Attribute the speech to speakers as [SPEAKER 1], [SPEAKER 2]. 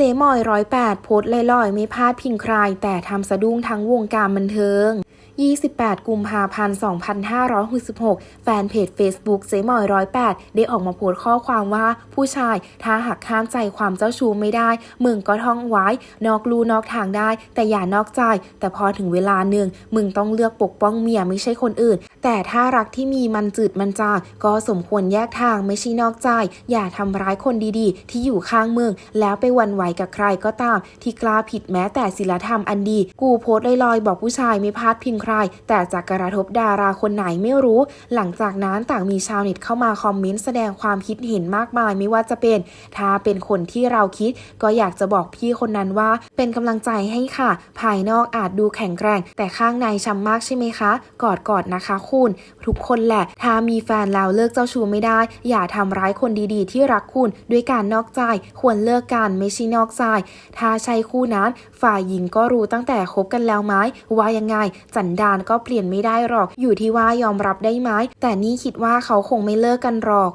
[SPEAKER 1] จมอยร้อยแปดโพสต์ลอยๆ ไม่พลาดพิงใคร แต่ทำสะดุ้งทั้งวงการบันเทิง 28 กุมภาพันธ์ 2566 แฟนเพจ Facebook เจมอยร้อยแปดได้ออกมาโพสต์ข้อความว่า ผู้ชายถ้าหักข้ามใจความเจ้าชู้ไม่ได้ มึงก็ท่องไว้ นอกลูนอกทางได้ แต่อย่านอกใจ แต่พอถึงเวลาหนึ่ง มึงต้องเลือกปกป้องเมียไม่ใช่คนอื่น แต่ถ้ารักที่มีมันจืดมันจางก็สมควรแยกทางไม่ใช่นอกใจ อย่าทำร้ายคนดีๆ ที่อยู่ข้างมึงแล้วไปวันไหวกับใครก็ตาม ที่กล้าผิดแม้แต่ศีลธรรมอันดี กูโพสต์ลอยๆ บอกผู้ชายไม่พลาดพิงใคร แต่จะกระทบดาราคนไหนไม่รู้ หลังจากนั้นต่างมีชาวเน็ตเข้ามาคอมเมนต์แสดงความคิดเห็นมากมายไม่ว่าจะเป็น ถ้าเป็นคนที่เราคิด ก็อยากจะบอกพี่คนนั้นว่า เป็นกำลังใจให้ค่ะ ภายนอกอาจดูแข็งแกร่ง แต่ข้างในช้ำมากใช่ไหมคะ กอดกอดๆนะคะคุณ ทุกคนแหละ ถ้ามีแฟนแล้วเลิกเจ้าชู้ไม่ได้ อย่าทำร้ายคนดีๆ ที่รักคุณด้วยการนอกใจ ควรเลิกกันไม่ใช่นอกสาย ถ้าใช่คู่นั้น ฝ่ายหญิงก็รู้ตั้งแต่คบกันแล้วไหมว่ายังไงจันดานก็เปลี่ยนไม่ได้หรอก อยู่ที่ว่ายอมรับได้ไหมแต่นี่คิดว่าเขาคงไม่เลิกกันหรอก